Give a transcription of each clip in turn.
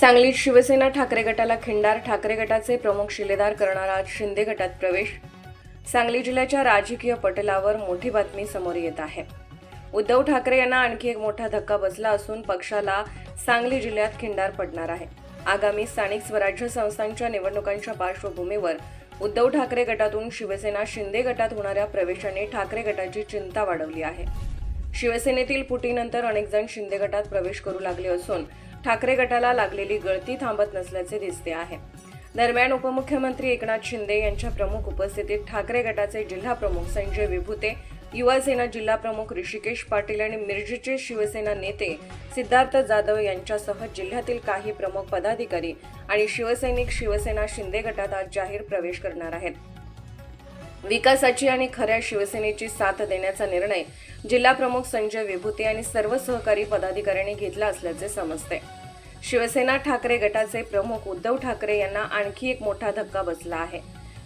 सांगलीत शिवसेना ठाकरे गटाला खिंडार. ठाकरे गटाचे प्रमुख शिलेदार करणारा आज शिंदे गटात प्रवेश. सांगली जिल्ह्याच्या राजकीय पटलावर मोठी बातमी समोर येत आहे. उद्धव ठाकरे यांना आणखी एक मोठा धक्का बसला असून पक्षाला सांगली जिल्ह्यात खिंडार पडणार आहे. आगामी स्थानिक स्वराज्य संस्थांच्या निवडणुकांच्या पार्श्वभूमीवर उद्धव ठाकरे गटातून शिवसेना शिंदे गटात होणाऱ्या प्रवेशाने ठाकरे गटाची चिंता वाढवली आहे. शिवसेनेतील फुटीनंतर अनेक जण शिंदे गटात प्रवेश करू लागले असून ठाकरे गटाला लागलेली गळती थांबत नसल्याचे दिसते आहे. दरम्यान उपमुख्यमंत्री एकनाथ शिंदे यांच्या प्रमुख उपस्थितीत ठाकरे गटाचे जिल्हा प्रमुख संजय विभूते युवासेना जिल्हा प्रमुख ऋषिकेश पाटील आणि मिरजेचे शिवसेना नेते सिद्धार्थ जाधव यांच्यासह जिल्ह्यातील काही प्रमुख पदाधिकारी आणि शिवसैनिक शिवसेना शिंदे गटात आज जाहीर प्रवेश करणार आहेत. विकासाची आणि खऱ्या शिवसेनेची साथ देण्याचा निर्णय जिल्हा प्रमुख संजय विभूते आणि सर्व सहकारी पदाधिकाऱ्यांनी घेतला असल्याचे समजते. शिवसेना ठाकरे गटाचे प्रमुख उद्धव ठाकरे यांना आणखी एक मोठा धक्का बसला आहे.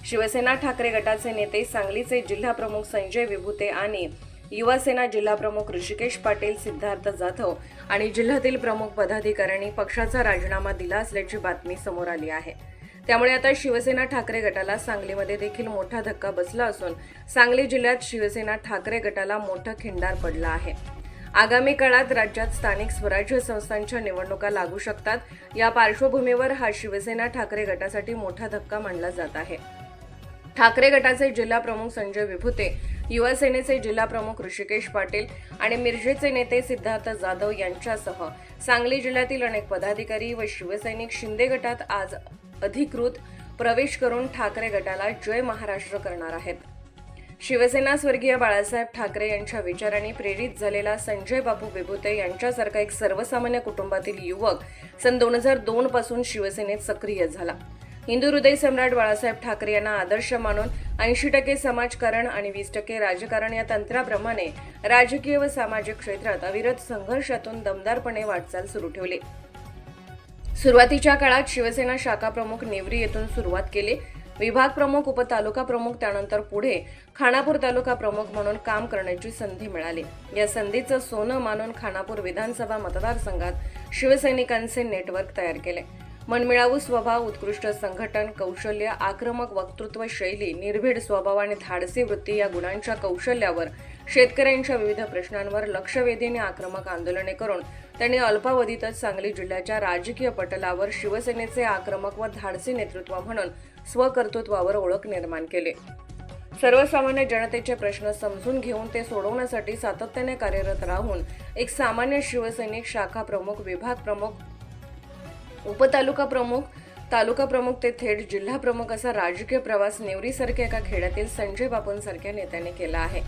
शिवसेना ठाकरे गटाचे नेते सांगलीचे जिल्हा प्रमुख संजय विभूते आणि युवासेना जिल्हाप्रमुख जिल्हा प्रमुख ऋषिकेश पाटील सिद्धार्थ जाधव आणि जिल्ह्यातील प्रमुख पदाधिकाऱ्यांनी पक्षाचा राजीनामा दिला असल्याची बातमी समोर आली आहे. त्यामुळे आता शिवसेना ठाकरे गटाला सांगलीमध्ये देखील मोठा धक्का बसला असून सांगली जिल्ह्यात शिवसेना ठाकरे गटाला मोठं खिंडार पडला आहे. आगामी काळात राज्यात स्थानिक स्वराज्य संस्थांच्या निवडणुका लागू शकतात. या पार्श्वभूमीवर हा शिवसेना ठाकरे गटासाठी मोठा धक्का मानला जात आहे. ठाकरे गटाचे जिल्हा प्रमुख संजय विभुते युवा सेनेचे जिल्हा प्रमुख ऋषिकेश पाटील आणि मिरजेचे नेते सिद्धार्थ जाधव यांच्यासह सांगली जिल्ह्यातील अनेक पदाधिकारी व शिवसैनिक शिंदे गटात आज अधिकृत प्रवेश करून ठाकरे गटाला जय महाराष्ट्र करणार आहेत. शिवसेना स्वर्गीय बाळासाहेब ठाकरे यांच्या विचारांनी प्रेरित झालेला संजय बापू बेबुते यांच्यासारखा एक सर्वसामान्य कुटुंबातील युवक सन दोन हजार दोन पासून शिवसेनेत सक्रिय झाला. हिंदू हृदय सम्राट बाळासाहेब ठाकरे यांना आदर्श मानून ऐंशी टक्के समाजकारण आणि वीस टक्के राजकारण या तंत्राप्रमाणे राजकीय व सामाजिक क्षेत्रात अविरत संघर्षातून दमदारपणे वाटचाल सुरू ठेवली. सुरुवातीच्या काळात शिवसेना शाखा प्रमुख नेवरी येथून सुरुवात केली. विभाग प्रमुख उपतालुका प्रमुख त्यानंतर पुढे खानापूर तालुका प्रमुख म्हणून काम करण्याची संधी मिळाली. या संधीचं सोनं मानून खानापूर विधानसभा मतदारसंघात शिवसैनिकांचे नेटवर्क तयार केले. मनमिळावू स्वभाव उत्कृष्ट संघटन कौशल्य आक्रमक वक्तृत्व शैली निर्भीड स्वभाव आणि धाडसी वृत्ती या गुणांच्या कौशल्यावर शेतकऱ्यांच्या विविध प्रश्नांवर लक्षवेधी आणि आक्रमक आंदोलने करून त्यांनी अल्पावधीतच सांगली जिल्ह्याच्या राजकीय पटलावर शिवसेनेचे आक्रमक व धाडसी नेतृत्व म्हणून स्वकर्तृत्वावर ओळख निर्माण केली. सर्वसामान्य जनतेचे प्रश्न समजून घेऊन ते सोडवण्यासाठी सातत्याने कार्यरत राहून एक सामान्य शिवसैनिक शाखा प्रमुख विभाग प्रमुख उपतालुका प्रमुख तालुका प्रमुख ते थेट जिल्हा प्रमुख असा राजकीय प्रवास नेवरीसारख्या एका खेड्यातील संजय बापूंसारख्या नेत्याने केला आहे.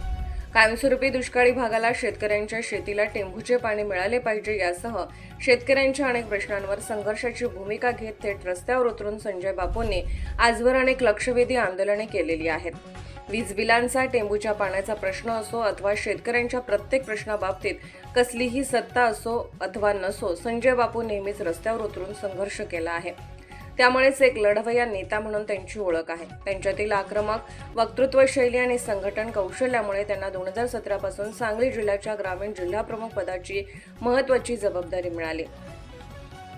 कायमस्वरूपी दुष्काळी भागाला शेतकऱ्यांच्या शेतीला टेंभूचे पाणी मिळाले पाहिजे यासह शेतकऱ्यांच्या अनेक प्रश्नांवर संघर्षाची भूमिका घेत थेट रस्त्यावर उतरून संजय बापूंनी आजवर अनेक लक्षवेधी आंदोलने केलेली आहेत. वीज बिलांचा टेंबूच्या पाण्याचा प्रश्न असो अथवा शेतकऱ्यांच्या प्रत्येक प्रश्नाबाबतीत कसलीही सत्ता असो अथवा नसो संजय बापू नेहमीच रस्त्यावर उतरून संघर्ष केला आहे. त्यामुळेच एक लढवया नेता म्हणून त्यांची ओळख आहे. त्यांच्यातील आक्रमक वक्तृत्व शैली आणि संघटन कौशल्यामुळे त्यांना दोन हजार सतरापासून सांगली जिल्ह्याच्या ग्रामीण जिल्हाप्रमुख पदाची महत्वाची जबाबदारी मिळाली.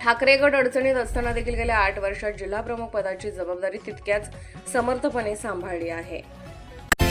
ठाकरेगड अडचणीत असताना देखील गेल्या आठ वर्षात जिल्हाप्रमुख पदाची जबाबदारी तितक्याच समर्थपणे सांभाळली आहे.